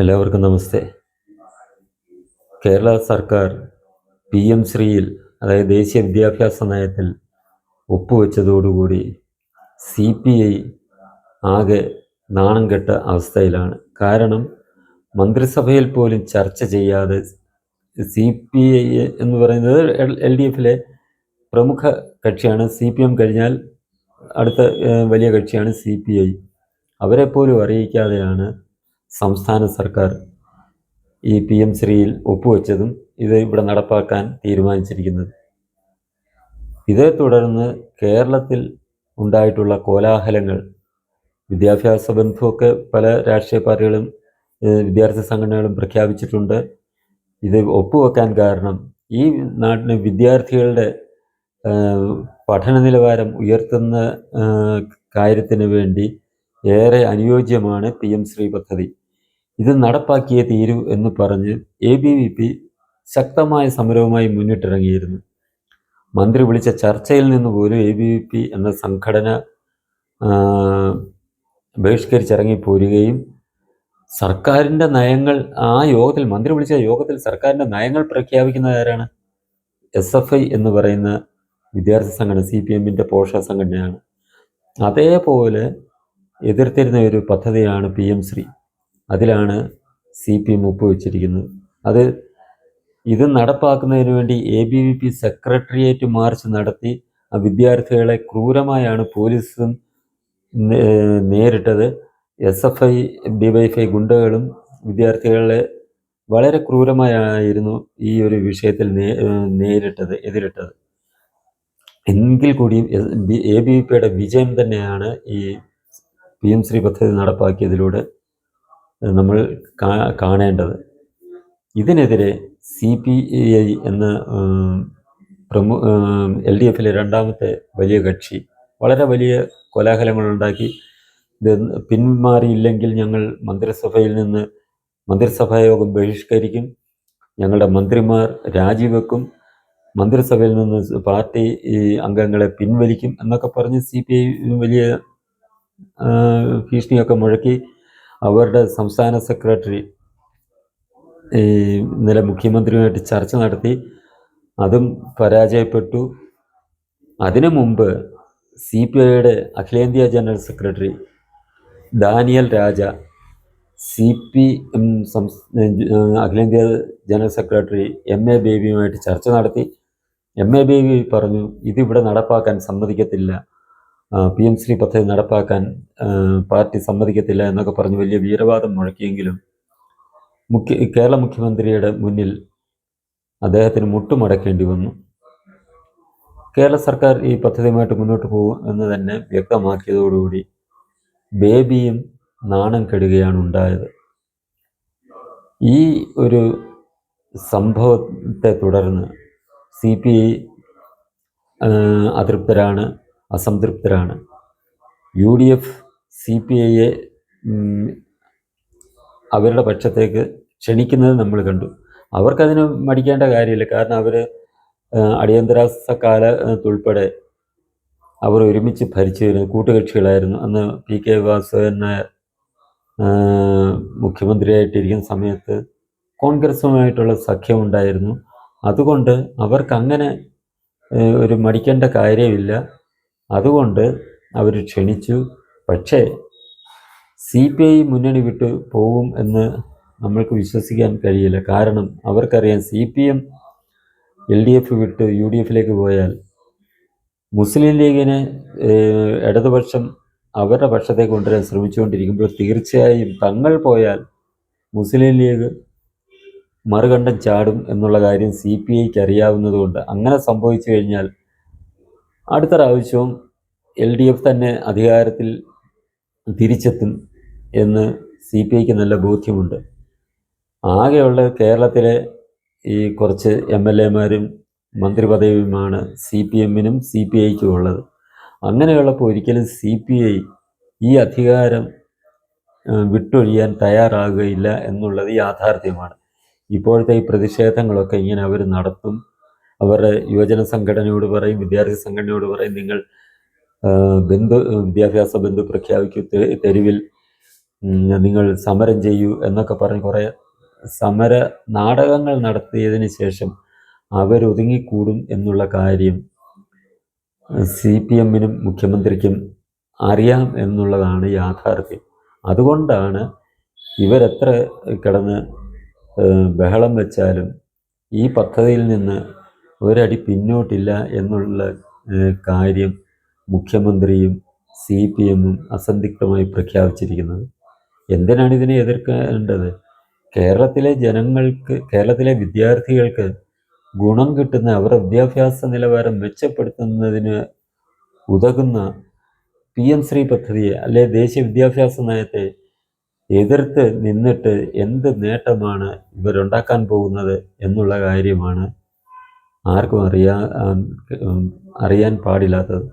എല്ലാവർക്കും നമസ്തേ. കേരള സർക്കാർ P M ശ്രീയിൽ അതായത് ദേശീയ വിദ്യാഭ്യാസ നയത്തിൽ ഒപ്പുവെച്ചതോടുകൂടി സി പി ഐ ആകെ നാണം കെട്ട അവസ്ഥയിലാണ്. കാരണം മന്ത്രിസഭയിൽ പോലും ചർച്ച ചെയ്യാതെ സി പി ഐ എന്ന് പറയുന്നത് എൽ ഡി എഫിലെ പ്രമുഖ കക്ഷിയാണ്. സി പി എം കഴിഞ്ഞാൽ അടുത്ത വലിയ കക്ഷിയാണ് സി പി ഐ. അവരെപ്പോലും അറിയിക്കാതെയാണ് സംസ്ഥാന സർക്കാർ ഈ പി എം ശ്രീയിൽ ഒപ്പുവെച്ചതും ഇത് ഇവിടെ നടപ്പാക്കാൻ തീരുമാനിച്ചിരിക്കുന്നത്. ഇതേ തുടർന്ന് കേരളത്തിൽ ഉണ്ടായിട്ടുള്ള കോലാഹലങ്ങൾ വിദ്യാഭ്യാസ ബന്ധമൊക്കെ പല രാഷ്ട്രീയ പാർട്ടികളും വിദ്യാർത്ഥി സംഘടനകളും പ്രഖ്യാപിച്ചിട്ടുണ്ട്. ഇത് ഒപ്പുവെക്കാൻ കാരണം ഈ നാട്ടിലെ വിദ്യാർത്ഥികളുടെ പഠന നിലവാരം ഉയർത്തുന്ന കാര്യത്തിന് വേണ്ടി ഏറെ അനുയോജ്യമാണ് പി എം ശ്രീ പദ്ധതി. ഇത് നടപ്പാക്കിയേ തീരൂ എന്ന് പറഞ്ഞ് എ ബി വി പി ശക്തമായ സമരവുമായി മുന്നിട്ടിറങ്ങിയിരുന്നു. മന്ത്രി വിളിച്ച ചർച്ചയിൽ നിന്ന് പോലും എ ബി വി പി എന്ന സംഘടന ബഹിഷ്കരിച്ചിറങ്ങി പോരുകയും സർക്കാരിന്റെ നയങ്ങൾ ആ യോഗത്തിൽ മന്ത്രി വിളിച്ച യോഗത്തിൽ സർക്കാരിന്റെ നയങ്ങൾ പ്രഖ്യാപിക്കുന്നത് ആരാണ്? എസ് എഫ് ഐ എന്ന് പറയുന്ന വിദ്യാർത്ഥി സംഘടന സി പി എമ്മിന്റെ പോഷക സംഘടനയാണ്. അതേപോലെ എതിർത്തിരുന്ന ഒരു പദ്ധതിയാണ് പി എം ശ്രീ. അതിലാണ് സി പി എം ഒപ്പുവെച്ചിരിക്കുന്നത് അത് ഇത് നടപ്പാക്കുന്നതിന് വേണ്ടി A B V P secretariat march നടത്തി ആ വിദ്യാർത്ഥികളെ ക്രൂരമായാണ് പോലീസും നേരിട്ടത്. എസ് എഫ് ഐ ഡിവൈഫൈ ഗുണ്ടകളും വിദ്യാർത്ഥികളെ വളരെ ക്രൂരമായായിരുന്നു ഈ ഒരു വിഷയത്തിൽ നേരിട്ടത് എതിരിട്ടത്. എങ്കിൽ കൂടിയും എ ബി വി പിയുടെ വിജയം തന്നെയാണ് ഈ പി എം ശ്രീ പദ്ധതി നടപ്പാക്കിയതിലൂടെ നമ്മൾ കാണേണ്ടത്. ഇതിനെതിരെ സി പി ഐ എന്ന പ്രമു എൽ ഡി എഫിലെ രണ്ടാമത്തെ വലിയ കക്ഷി വളരെ വലിയ കോലാഹലങ്ങളുണ്ടാക്കി. പിന്മാറിയില്ലെങ്കിൽ ഞങ്ങൾ മന്ത്രിസഭയിൽ നിന്ന് മന്ത്രിസഭായോഗം ബഹിഷ്കരിക്കും. ഞങ്ങളുടെ മന്ത്രിമാർ രാജിവെക്കും. മന്ത്രിസഭയിൽ നിന്ന് പാർട്ടി ഈ അംഗങ്ങളെ പിൻവലിക്കും എന്നൊക്കെ പറഞ്ഞ് സി പി ഐ വലിയ ഭീഷണിയൊക്കെ മുഴക്കി. അവരുടെ സംസ്ഥാന സെക്രട്ടറി ഈ ഇന്നലെ മുഖ്യമന്ത്രിയുമായിട്ട് ചർച്ച നടത്തി അതും പരാജയപ്പെട്ടു. അതിനു മുമ്പ് സി പി ഐയുടെ അഖിലേന്ത്യാ general secretary Daniel Raja C P M സംസ് അഖിലേന്ത്യാ ജനറൽ സെക്രട്ടറി എം എ ബേബിയുമായിട്ട് ചർച്ച നടത്തി. എം എ ബേബി പറഞ്ഞു ഇതിവിടെ നടപ്പാക്കാൻ സമ്മതിക്കത്തില്ല. പി എം ശ്രീ പദ്ധതി നടപ്പാക്കാൻ പാർട്ടി സമ്മതിക്കത്തില്ല എന്നൊക്കെ പറഞ്ഞ് വലിയ വീരവാദം മുഴക്കിയെങ്കിലും മുഖ്യ കേരള മുഖ്യമന്ത്രിയുടെ മുന്നിൽ അദ്ദേഹത്തിന് മുട്ടുമടക്കേണ്ടി വന്നു. കേരള സർക്കാർ ഈ പദ്ധതിയുമായിട്ട് മുന്നോട്ട് പോകും എന്ന് തന്നെ വ്യക്തമാക്കിയതോടുകൂടി ബേബിയും നാണം കെടുകയാണ് ഉണ്ടായത്. ഈ ഒരു സംഭവത്തെ തുടർന്ന് സി പി ഐ അതൃപ്തരാണ്. അസംതൃപ്തരാണ്. U D F C P ഐയെ അവരുടെ പക്ഷത്തേക്ക് ക്ഷണിക്കുന്നത് നമ്മൾ കണ്ടു. അവർക്കതിന് മടിക്കേണ്ട കാര്യമില്ല. കാരണം അവർ അടിയന്തരാവസ്ഥ കാലത്തുൾപ്പെടെ അവർ ഒരുമിച്ച് ഭരിച്ചു വരുന്ന കൂട്ടുകക്ഷികളായിരുന്നു. അന്ന് പി കെ വാസുദേവൻ നായർ മുഖ്യമന്ത്രിയായിട്ടിരിക്കുന്ന സമയത്ത് കോൺഗ്രസുമായിട്ടുള്ള സഖ്യമുണ്ടായിരുന്നു. അതുകൊണ്ട് അവർക്ക് അങ്ങനെ ഒരു മടിക്കേണ്ട കാര്യമില്ല. അതുകൊണ്ട് അവർ ക്ഷണിച്ചു. പക്ഷേ സി പി ഐ മുന്നണി വിട്ട് പോകും എന്ന് നമ്മൾക്ക് വിശ്വസിക്കാൻ കഴിയില്ല. കാരണം അവർക്കറിയാം C P M L D F വിട്ട് യു ഡി എഫിലേക്ക് പോയാൽ മുസ്ലിം ലീഗിനെ ഇടതുപക്ഷം അവരുടെ പക്ഷത്തേക്ക് കൊണ്ടുവരാൻ ശ്രമിച്ചുകൊണ്ടിരിക്കുമ്പോൾ തീർച്ചയായും തങ്ങൾ പോയാൽ മുസ്ലിം ലീഗ് മറുകണ്ഠം ചാടും എന്നുള്ള കാര്യം സി പി ഐക്ക് അറിയാവുന്നതുകൊണ്ട്. അങ്ങനെ സംഭവിച്ചു കഴിഞ്ഞാൽ അടുത്ത പ്രാവശ്യവും എൽ ഡി എഫ് തന്നെ അധികാരത്തിൽ തിരിച്ചെത്തും എന്ന് സി പി ഐക്ക് നല്ല ബോധ്യമുണ്ട്. ആകെയുള്ള കേരളത്തിലെ ഈ കുറച്ച് എം എൽ എമാരും മന്ത്രിപദവിയുമാണ് സി പി എമ്മിനും സി പി ഐക്കും ഉള്ളത്. അങ്ങനെയുള്ളപ്പോൾ ഒരിക്കലും സി പി ഐ ഈ അധികാരം വിട്ടൊഴിയാൻ തയ്യാറാകുകയില്ല എന്നുള്ളത് യാഥാർത്ഥ്യമാണ്. ഇപ്പോഴത്തെ ഈ പ്രതിഷേധങ്ങളൊക്കെ ഇങ്ങനെ അവർ നടത്തും. അവരുടെ യുവജന സംഘടനയോട് പറയും വിദ്യാർത്ഥി സംഘടനയോട് പറയും നിങ്ങൾ ബന്ധു വിദ്യാഭ്യാസ ബന്ധു പ്രഖ്യാപിക്കൂ തെരുവിൽ നിങ്ങൾ സമരം ചെയ്യൂ എന്നൊക്കെ പറഞ്ഞ് കുറേ സമര നാടകങ്ങൾ നടത്തിയതിന് ശേഷം അവരൊതുങ്ങിക്കൂടും എന്നുള്ള കാര്യം സി പി എമ്മിനും മുഖ്യമന്ത്രിക്കും അറിയാം എന്നുള്ളതാണ് യാഥാർത്ഥ്യം. അതുകൊണ്ടാണ് ഇവരെത്ര കിടന്ന് ബഹളം വെച്ചാലും ഈ പദ്ധതിയിൽ നിന്ന് ഒരടി പിന്നോട്ടില്ല എന്നുള്ള കാര്യം മുഖ്യമന്ത്രിയും സി പി എമ്മും അസന്ധിഗ്ധമായി പ്രഖ്യാപിച്ചിരിക്കുന്നത്. എന്തിനാണ് ഇതിനെ എതിർക്കേണ്ടത്? കേരളത്തിലെ ജനങ്ങൾക്ക് കേരളത്തിലെ വിദ്യാർത്ഥികൾക്ക് ഗുണം കിട്ടുന്ന അവരുടെ വിദ്യാഭ്യാസ നിലവാരം മെച്ചപ്പെടുത്തുന്നതിന് ഉതകുന്ന പി എം ശ്രീ പദ്ധതിയെ അല്ലെ ദേശീയ വിദ്യാഭ്യാസ നയത്തെ എതിർത്ത് നിന്നിട്ട് എന്ത് നേട്ടമാണ് ഇവരുണ്ടാക്കാൻ പോകുന്നത് എന്നുള്ള കാര്യമാണ് ആർക്കും അറിയാ അറിയാൻ പാടില്ലാത്തത്.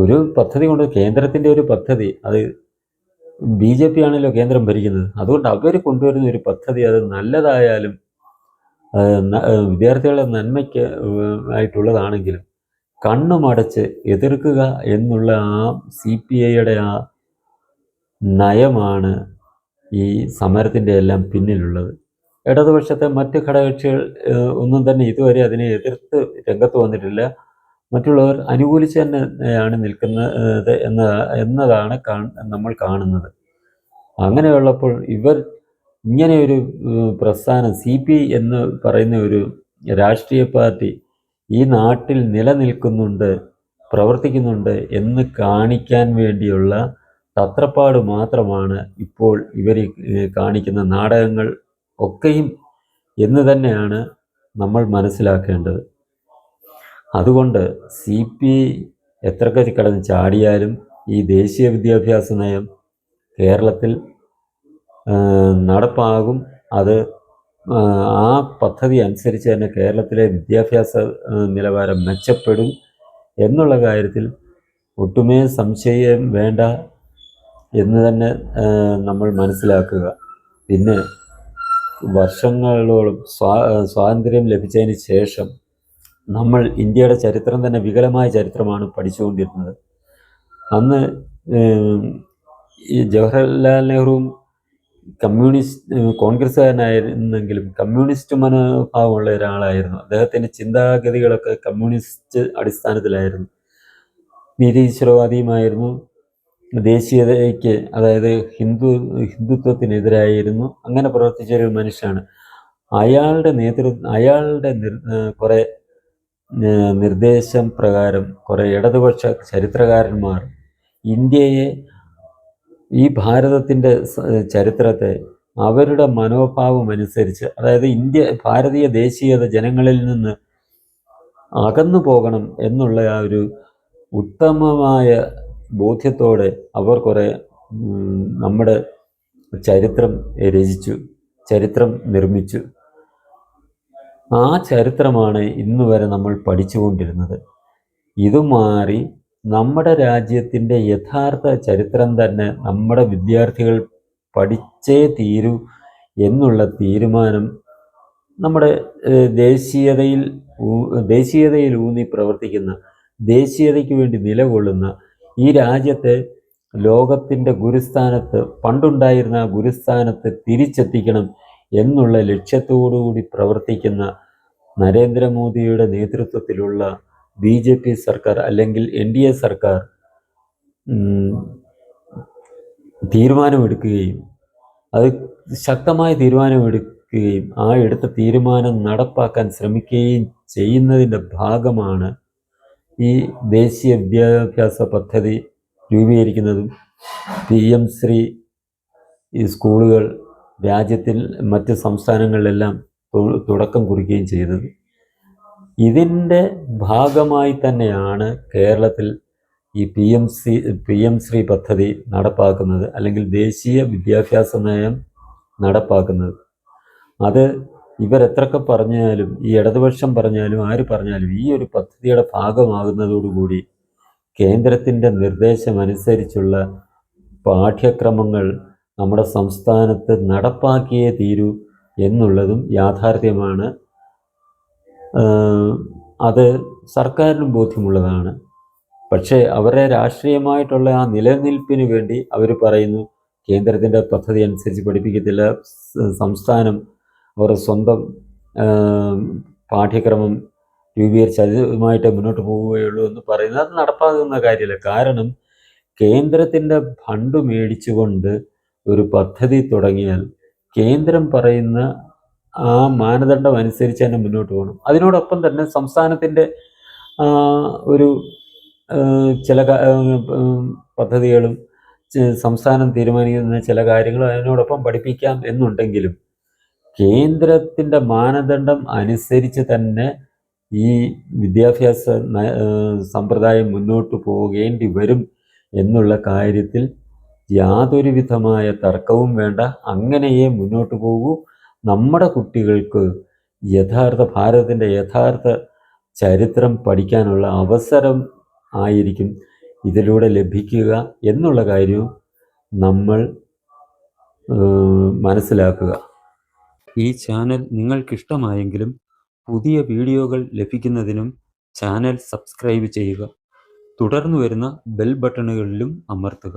ഒരു പദ്ധതി കൊണ്ട് കേന്ദ്രത്തിന്റെ ഒരു പദ്ധതി അത് ബി ജെ പി ആണല്ലോ കേന്ദ്രം ഭരിക്കുന്നത്. അതുകൊണ്ട് അവർ കൊണ്ടുവരുന്ന ഒരു പദ്ധതി അത് നല്ലതായാലും വിദ്യാർത്ഥികളുടെ നന്മയ്ക്ക് ആയിട്ടുള്ളതാണെങ്കിലും കണ്ണുമടച്ച് എതിർക്കുക എന്നുള്ള ആ സി പി ഐയുടെ ആ നയമാണ് ഈ സമരത്തിന്റെ എല്ലാം പിന്നിലുള്ളത്. ഇടതുപക്ഷത്തെ മറ്റ് ഘടകകക്ഷികൾ ഒന്നും തന്നെ ഇതുവരെ അതിനെ എതിർത്ത് രംഗത്ത് വന്നിട്ടില്ല. മറ്റുള്ളവർ അനുകൂലിച്ച് തന്നെയാണ് നിൽക്കുന്നത് എന്ന എന്നതാണ് നമ്മൾ കാണുന്നത്. അങ്ങനെയുള്ളപ്പോൾ ഇവർ ഇങ്ങനെ ഒരു പ്രസ്ഥാനം സി പി എന്ന് പറയുന്ന ഒരു രാഷ്ട്രീയ പാർട്ടി ഈ നാട്ടിൽ നിലനിൽക്കുന്നുണ്ട് പ്രവർത്തിക്കുന്നുണ്ട് എന്ന് കാണിക്കാൻ വേണ്ടിയുള്ള തത്രപ്പാട് മാത്രമാണ് ഇപ്പോൾ ഇവർ കാണിക്കുന്ന നാടകങ്ങൾ ഒക്കെയും എന്ന് തന്നെയാണ് നമ്മൾ മനസ്സിലാക്കേണ്ടത്. അതുകൊണ്ട് സി പി എത്രയൊക്കെ കിടന്ന് ചാടിയാലും ഈ ദേശീയ വിദ്യാഭ്യാസ നയം കേരളത്തിൽ നടപ്പാകും. അത് ആ പദ്ധതി അനുസരിച്ച് തന്നെ കേരളത്തിലെ വിദ്യാഭ്യാസ നിലവാരം മെച്ചപ്പെടും എന്നുള്ള കാര്യത്തിൽ ഒട്ടുമേ സംശയം വേണ്ട എന്ന് തന്നെ നമ്മൾ മനസ്സിലാക്കുക. പിന്നെ വർഷങ്ങളോളം സ്വാ സ്വാതന്ത്ര്യം ലഭിച്ചതിന് ശേഷം നമ്മൾ ഇന്ത്യയുടെ ചരിത്രം തന്നെ വികലമായ ചരിത്രമാണ് പഠിച്ചുകൊണ്ടിരുന്നത്. അന്ന് ഈ ജവഹർലാൽ നെഹ്റുവും കമ്മ്യൂണിസ്റ്റ് കോൺഗ്രസ്സുകാരനായിരുന്നെങ്കിലും കമ്മ്യൂണിസ്റ്റ് മനോഭാവമുള്ള ഒരാളായിരുന്നു. അദ്ദേഹത്തിന്റെ ചിന്താഗതികളൊക്കെ കമ്മ്യൂണിസ്റ്റ് അടിസ്ഥാനത്തിലായിരുന്നു. നിരീശ്വരവാദിയുമായിരുന്നു ദേശീയതയ്ക്ക് അതായത് ഹിന്ദു ഹിന്ദുത്വത്തിനെതിരായിരുന്നു അങ്ങനെ പ്രവർത്തിച്ച ഒരു മനുഷ്യനാണ്. അയാളുടെ നേതൃ അയാളുടെ നിർ കുറേ നിർദ്ദേശം പ്രകാരം കുറേ ഇടതുപക്ഷ ചരിത്രകാരന്മാർ ഇന്ത്യയെ ഈ ഭാരതത്തിന്റെ ചരിത്രത്തെ അവരുടെ മനോഭാവം അനുസരിച്ച് അതായത് ഇന്ത്യ ഭാരതീയ ദേശീയത ജനങ്ങളിൽ നിന്ന് അകന്നു പോകണം എന്നുള്ള ആ ഒരു ഉത്തമമായ ബോധ്യത്തോടെ അവർ കുറേ നമ്മുടെ ചരിത്രം രചിച്ചു ചരിത്രം നിർമ്മിച്ചു. ആ ചരിത്രമാണ് ഇന്ന് വരെ നമ്മൾ പഠിച്ചുകൊണ്ടിരുന്നത്. ഇത് മാറി നമ്മുടെ രാജ്യത്തിന്റെ യഥാർത്ഥ ചരിത്രം തന്നെ നമ്മുടെ വിദ്യാർത്ഥികൾ പഠിച്ചേ തീരൂ എന്നുള്ള തീരുമാനം നമ്മുടെ ദേശീയതയിൽ ദേശീയതയിൽ ഊന്നി പ്രവർത്തിക്കുന്ന ദേശീയതയ്ക്ക് വേണ്ടി നിലകൊള്ളുന്ന ഈ രാജ്യത്തെ ലോകത്തിന്റെ ഗുരുസ്ഥാനത്ത് പണ്ടുണ്ടായിരുന്ന ഗുരുസ്ഥാനത്ത് തിരിച്ചെത്തിക്കണം എന്നുള്ള ലക്ഷ്യത്തോടുകൂടി പ്രവർത്തിക്കുന്ന നരേന്ദ്രമോദിയുടെ നേതൃത്വത്തിലുള്ള ബി ജെ പി സർക്കാർ അല്ലെങ്കിൽ എൻ ഡി എ സർക്കാർ തീരുമാനമെടുക്കുകയും അത് ശക്തമായ തീരുമാനമെടുക്കുകയും ആ എടുത്ത തീരുമാനം നടപ്പാക്കാൻ ശ്രമിക്കുകയും ചെയ്യുന്നതിന്റെ ഭാഗമാണ് ഈ ദേശീയ വിദ്യാഭ്യാസ പദ്ധതി രൂപീകരിക്കുന്നതും പി എം ശ്രീ ഈ സ്കൂളുകൾ രാജ്യത്തിൽ മറ്റ് സംസ്ഥാനങ്ങളിലെല്ലാം തുടക്കം കുറിക്കുകയും ചെയ്തത്. ഇതിന്റെ ഭാഗമായി തന്നെയാണ് കേരളത്തിൽ ഈ P M C P M Shri പദ്ധതി നടപ്പാക്കുന്നത് അല്ലെങ്കിൽ ദേശീയ വിദ്യാഭ്യാസ നയം നടപ്പാക്കുന്നത്. അത് ഇവരെത്രയൊക്കെ പറഞ്ഞാലും ഈ ഇടതുപക്ഷം പറഞ്ഞാലും ആര് പറഞ്ഞാലും ഈ ഒരു പദ്ധതിയുടെ ഭാഗമാകുന്നതോടുകൂടി കേന്ദ്രത്തിന്റെ നിർദ്ദേശമനുസരിച്ചുള്ള പാഠ്യക്രമങ്ങൾ നമ്മുടെ സംസ്ഥാനത്ത് നടപ്പാക്കിയേ തീരൂ എന്നുള്ളതും യാഥാർത്ഥ്യമാണ്. അത് സർക്കാരിനും ബോധ്യമുള്ളതാണ്. പക്ഷേ അവരെ രാഷ്ട്രീയമായിട്ടുള്ള ആ നിലനിൽപ്പിന് വേണ്ടി അവർ പറയുന്നു കേന്ദ്രത്തിന്റെ പദ്ധതി അനുസരിച്ച് പഠിപ്പിക്കത്തില്ല സംസ്ഥാനം അവരുടെ സ്വന്തം പാഠ്യക്രമം രൂപീകരിച്ച് അതുമായിട്ട് മുന്നോട്ട് പോവുകയുള്ളൂ എന്ന് പറയുന്നത് അത് നടപ്പാകുന്ന കാര്യമില്ല. കാരണം കേന്ദ്രത്തിന്റെ ഫണ്ട് മേടിച്ചുകൊണ്ട് ഒരു പദ്ധതി തുടങ്ങിയാൽ കേന്ദ്രം പറയുന്ന ആ മാനദണ്ഡം അനുസരിച്ച് തന്നെ മുന്നോട്ട് പോകണം. അതിനോടൊപ്പം തന്നെ സംസ്ഥാനത്തിന്റെ ഒരു ചില പദ്ധതികളും സംസ്ഥാനം തീരുമാനിക്കുന്ന ചില കാര്യങ്ങളും അതിനോടൊപ്പം പഠിപ്പിക്കാം എന്നുണ്ടെങ്കിലും കേന്ദ്രത്തിന്റെ മാനദണ്ഡം അനുസരിച്ച് തന്നെ ഈ വിദ്യാഭ്യാസ സമ്പ്രദായം മുന്നോട്ട് പോകേണ്ടി വരും എന്നുള്ള കാര്യത്തിൽ യാതൊരു വിധമായ തർക്കവും വേണ്ട. അങ്ങനെയേ മുന്നോട്ട് പോകൂ. നമ്മുടെ കുട്ടികൾക്ക് യഥാർത്ഥ ഭാരതത്തിന്റെ യഥാർത്ഥ ചരിത്രം പഠിക്കാനുള്ള അവസരം ആയിരിക്കും ഇതിലൂടെ ലഭിക്കുക എന്നുള്ള കാര്യവും നമ്മൾ മനസ്സിലാക്കുക. ഈ ചാനൽ നിങ്ങൾക്കിഷ്ടമായെങ്കിലും പുതിയ വീഡിയോകൾ ലഭിക്കുന്നതിനും ചാനൽ സബ്സ്ക്രൈബ് ചെയ്യുക. തുടർന്ന് വരുന്ന ബെൽ ബട്ടണുകളിലും അമർത്തുക.